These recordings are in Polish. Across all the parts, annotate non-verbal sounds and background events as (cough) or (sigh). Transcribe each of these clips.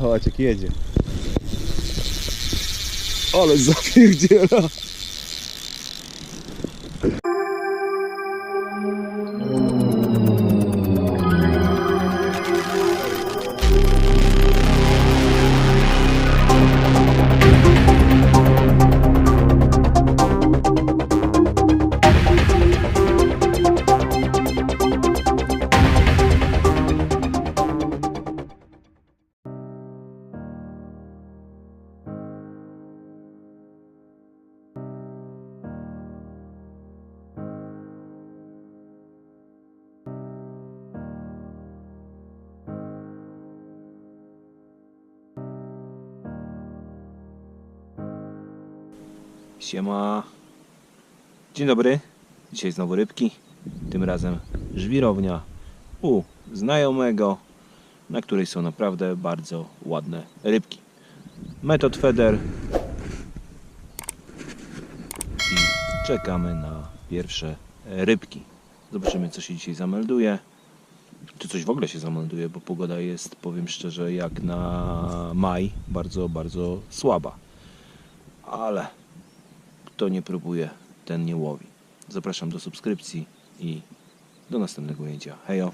Chodź, jak jedzie. Ale zapierdziela. Siema. Dzień dobry. Dzisiaj znowu rybki. Tym razem żwirownia u znajomego, na której są naprawdę bardzo ładne rybki. Metod Feder. I czekamy na pierwsze rybki. Zobaczymy co się dzisiaj zamelduje. Czy coś w ogóle się zamelduje, bo pogoda jest, powiem szczerze, jak na maj, bardzo, bardzo słaba. Ale kto nie próbuje, ten nie łowi. Zapraszam do subskrypcji i do następnego ujęcia. Hejo!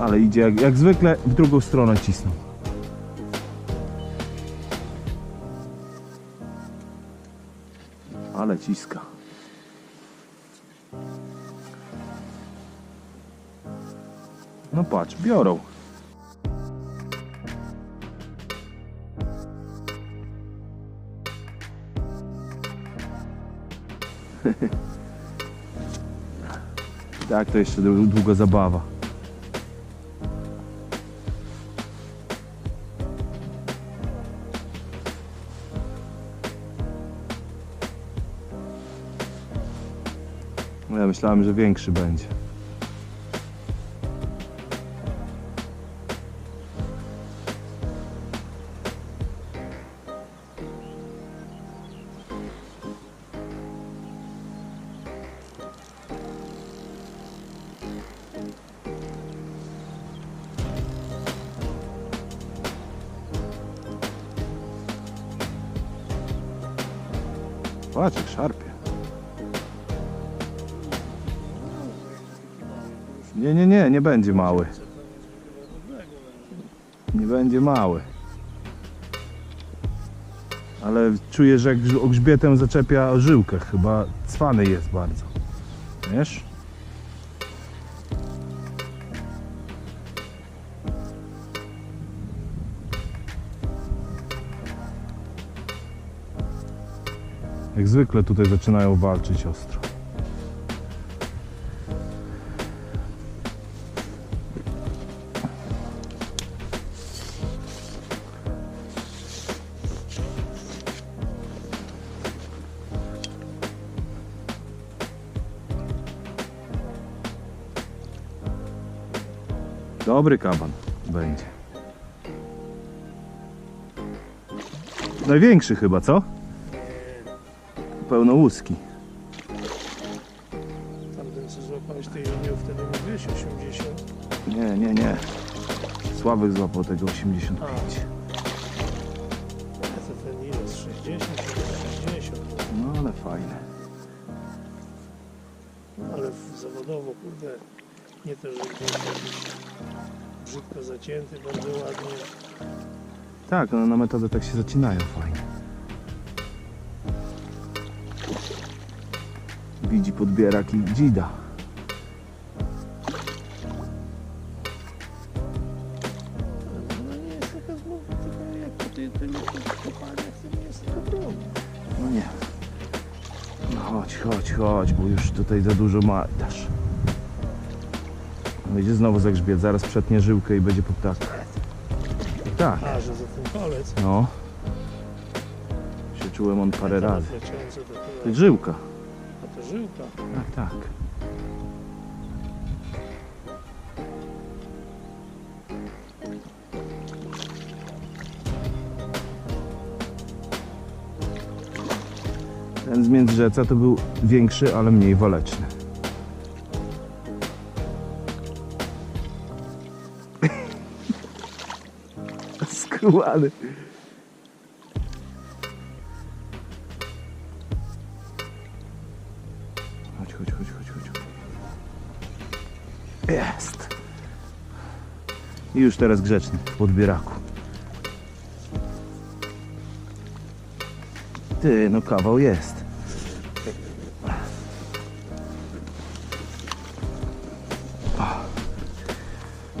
Ale idzie jak, jak zwykle w drugą stronę cisną. Ale ciska. No patrz, biorą. (laughs) tak, to jeszcze długa zabawa. Myślałem, że większy będzie. Patrz, szarpie. Nie, nie, nie, nie będzie mały. Nie będzie mały. Ale czuję, że jak grz- grzbietem zaczepia żyłkę, chyba cwany jest bardzo. Wiesz? Jak zwykle tutaj zaczynają walczyć ostro. Dobry kaban będzie. Największy chyba, co? Pełno łuski. Tamten co złapałeś, ty miał wtedy mówiłeś 80. Nie, nie, nie. Sławek złapał tego 85. A to ten ile? Z 60 czy 60? No ale fajne. Ale zawodowo, kurde, nie to, że gdzieś jakiś brzydko zacięty, bardzo ładnie. Tak, one na metodę tak się zacinają fajnie. Widzi podbierak i dzida. No nie jest taka jak to nie jest droga. No nie. No chodź, chodź, chodź, bo już tutaj za dużo martasz. Będzie znowu zagrzbiet, zaraz przetnie żyłkę i będzie po ptakach. Tak, A, że za ten kolec. no. Się czułem on parę razy. to jest żyłka. a to żyłka. Tak, tak. Ten z Międrzejca to był większy, ale mniej waleczny. Składy. Chodź, chodź, chodź, chodź, chodź. Jest. Już teraz grzeczny w podbieraku. Ty, no kawał jest.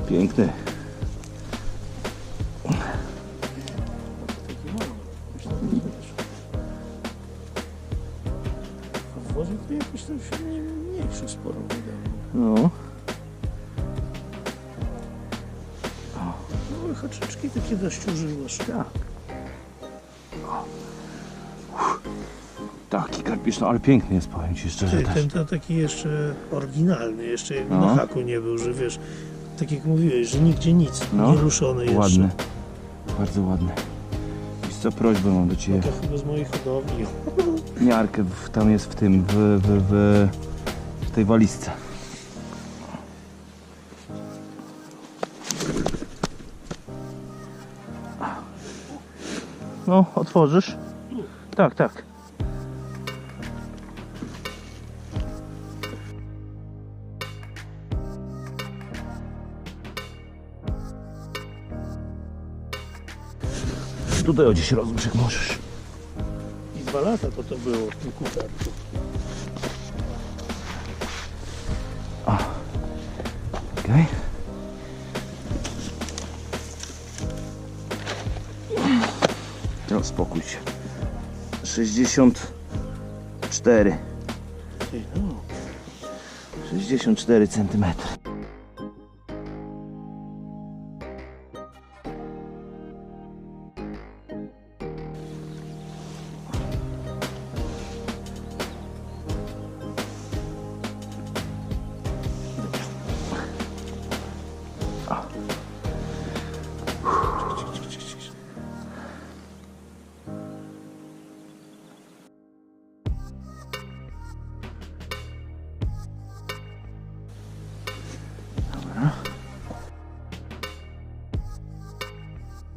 Piękny. Jakoś tam się nie, mniejszy sporo wydało. No. Małe haczyczki takie dość używasz. Tak. Taki karpisz, no ale piękny jest, powiem Ci szczerze Ty, też. ten to taki jeszcze oryginalny, jeszcze jakby No. na haku nie był, że wiesz, tak jak mówiłeś, że nigdzie nic, No. nie ruszony jeszcze. Ładny. Bardzo ładny. Wiesz co, prośbę mam do Ciebie. To chyba z mojej hodowli. (laughs) Miarkę w, tam jest w tym, w, w, w, w tej walizce. No, otworzysz? Tak, tak. Tutaj o gdzieś rozłóż jak możesz. Dwa lata to to było w kuferku. Okej. No, spokój się. 64. Ty, no. 64 centymetry.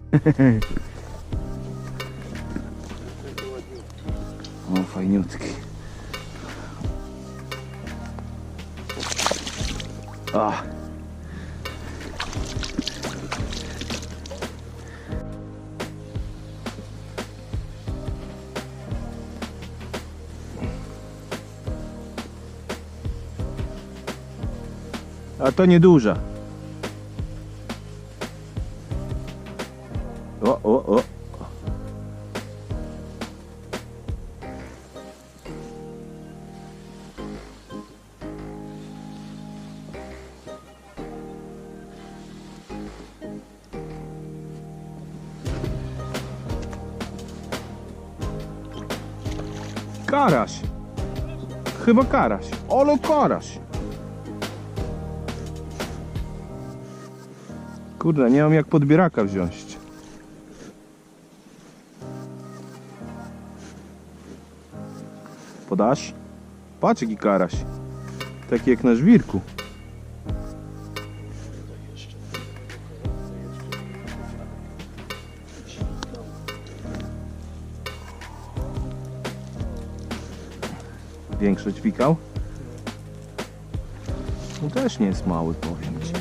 (laughs) O, fajniutki. A. A to nieduża. Chyba karaś. Olo karaś. Kurde, nie mam jak podbieraka wziąć. Podasz? Patrz jaki karaś. Taki jak na żwirku. Większość pikał? No też nie jest mały, powiem ci. Nie,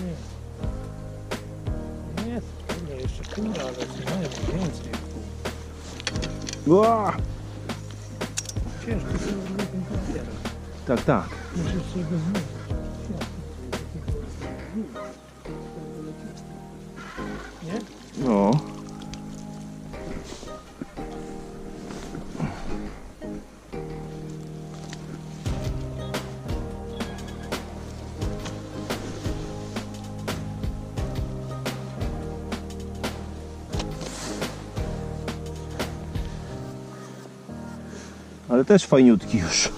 nie. Nie, nie, jeszcze pół, ale najmniej więcej. Ła! Ciężko papierem. Tak, tak. Zmyć. Nie? No. Też fajniutki już.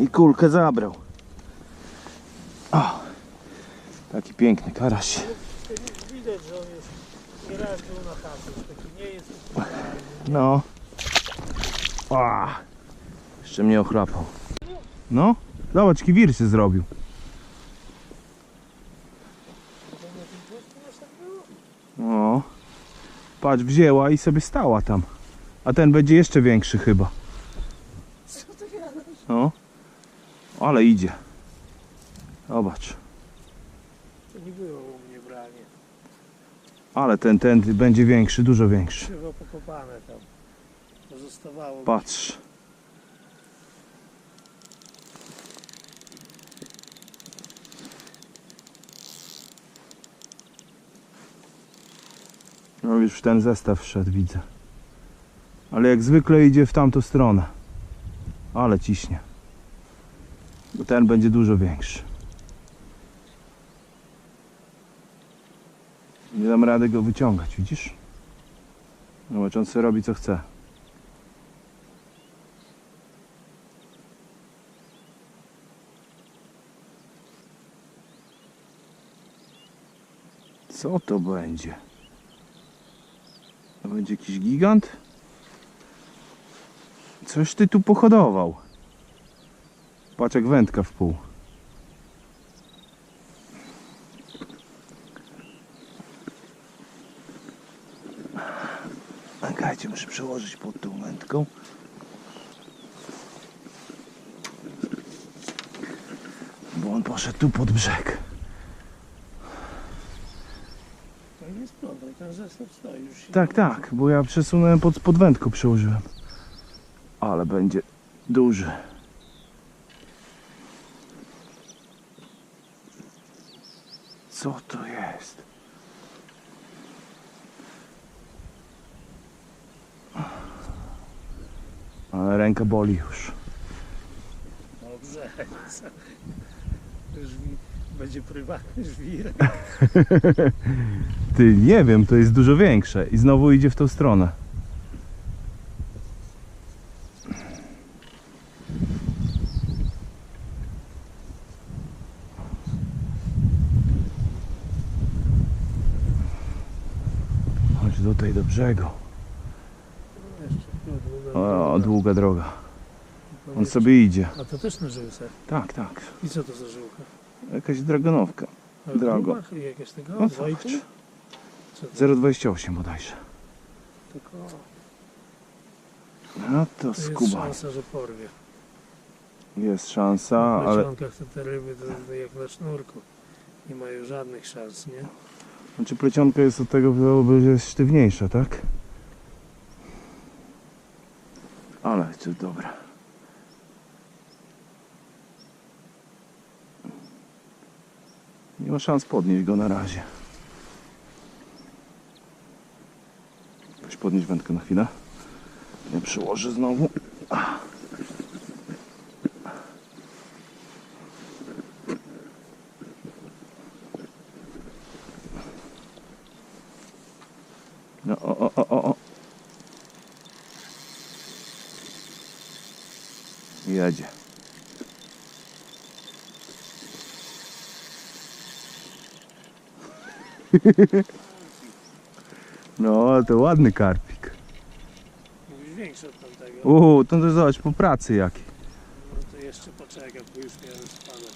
I kulkę zabrał. O, taki piękny karaś. Widać, że on jest nieraz był na chacie. Taki nie jest No. O, jeszcze mnie ochlapał. No, zobacz, jaki wir się zrobił. No. Patrz, wzięła i sobie stała tam. A ten będzie jeszcze większy chyba. No. Ale idzie. Zobacz. To nie było u mnie branie. Ale ten, ten będzie większy, dużo większy. Krzywo pokopane tam. Pozostawało. Patrz. No już ten zestaw wszedł, widzę. Ale jak zwykle idzie w tamtą stronę. Ale ciśnie. Bo ten będzie dużo większy. Nie dam rady go wyciągać, widzisz? Zobacz, on sobie robi co chce. Co to będzie? Będzie jakiś gigant? Coś ty tu pohodował. Jak wędka w pół. Czekajcie, muszę przełożyć pod tą wędką. Bo on poszedł tu pod brzeg. To nie splątaj, ten zestaw stoi już. Tak, tak, bo ja przesunąłem pod, pod wędką przełożyłem. Ale będzie duży. Co to jest? Ale ręka boli już. Dobrze. (laughs) Żwi... Będzie prywatny żwirek. (laughs) Ty, nie wiem, to jest dużo większe i znowu idzie w tą stronę. Chodź tutaj do brzegu. O, długa droga. On sobie idzie. A to też na żyłce. Tak, tak. I co to za żyłka? Jakaś dragonowka. A Drago. gruba? I Jakieś tego? No Dwa i zobacz. pół? Co to? 0,28 bodajże. Tylko No to to jest skuba. szansa, że porwie. Jest szansa, Na ale to te ryby to, jak na sznurku. Nie mają żadnych szans, nie? Znaczy plecionka jest od tego, że jest sztywniejsza, tak? Ale to dobra. Ma szans podnieść go na razie. Weź podnieść wędkę na chwilę. Ja przyłożę znowu. No, o, o, o, (laughs) No, to ładny karpik. Mówisz większy od tamtego. Uuu, to, to zobacz, po pracy jaki. No to jeszcze poczekam, bo już miałem spadek.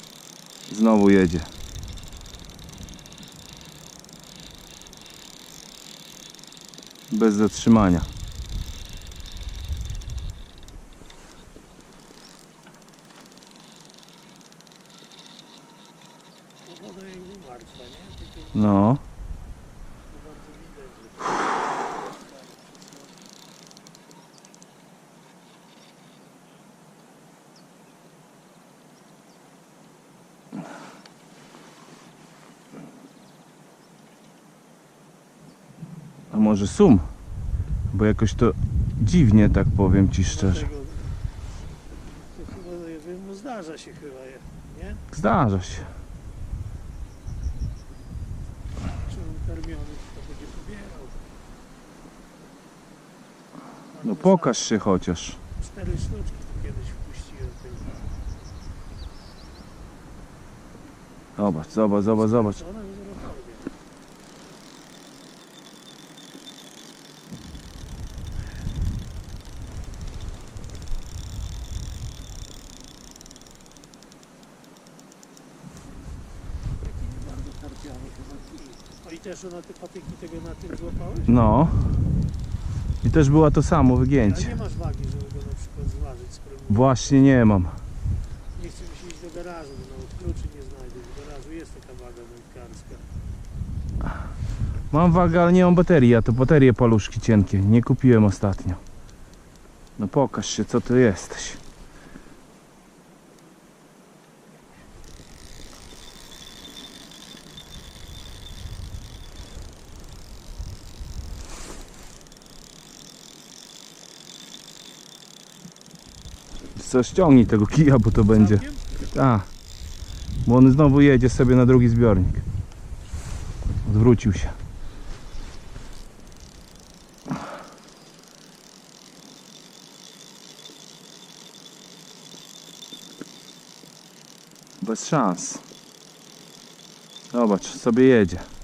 Znowu jedzie. Bez zatrzymania. No. Może sum? Bo jakoś to dziwnie, tak powiem ci szczerze. To chyba, no zdarza się chyba, nie? Zdarza się. No pokaż się chociaż. Cztery sztuczki tu kiedyś wpuściłem. tylko. Zobacz, zobacz, zobacz, zobacz. To ona mi zaraz porwie. Taki nie bardzo karpiony chyba kij. O i też na te patyki tego na tym złapałeś? No. I też była to samo wygięcie. nie masz wagi, żeby go na przykład zważyć, spróbować. Właśnie nie mam. Nie chcę mi się iść do garażu, bo nawet kluczy nie znajdę. W garażu jest taka waga wędkarska. Mam wagę, ale nie mam baterii, a to baterie paluszki cienkie. Nie kupiłem ostatnio. No pokaż się, co ty jesteś. Co, ściągnij tego kija, bo to będzie... A, bo on znowu jedzie sobie na drugi zbiornik. Odwrócił się. Bez szans. Zobacz, sobie jedzie.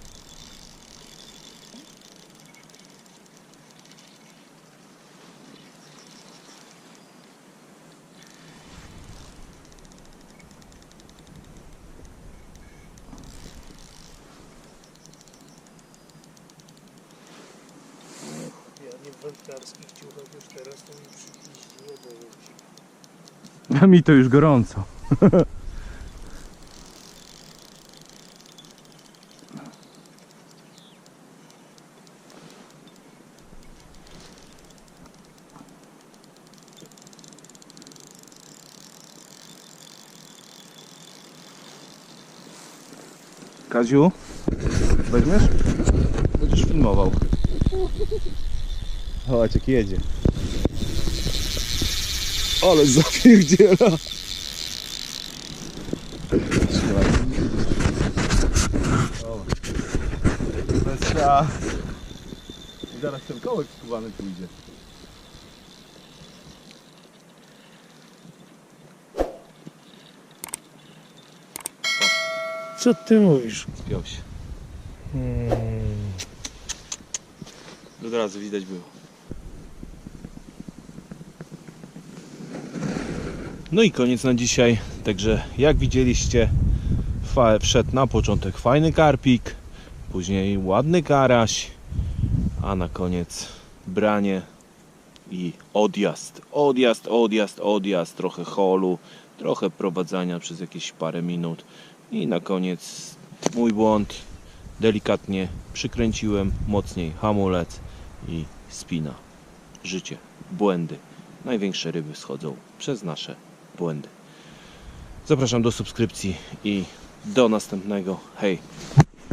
Wędkarskich ciuchach już teraz to mi przypiździło, bo ci (laughs) A mi to już gorąco. Kaziu, weźmiesz? Będziesz filmował. Chodź, jak jedzie. Ale zapierdziela. Bez szans. Zaraz ten kołek skubany pójdzie. Co ty mówisz? Spiął się. Hmm. Od razu widać było. No i koniec na dzisiaj. Także jak widzieliście, wszedł na początek fajny karpik, później ładny karaś, a na koniec branie i odjazd. Odjazd, odjazd, odjazd, trochę holu, trochę prowadzenia przez jakieś parę minut i na koniec mój błąd. Delikatnie przykręciłem mocniej hamulec i spina. Życie, błędy. Największe ryby schodzą przez nasze błędy. Zapraszam do subskrypcji i do następnego. Hej!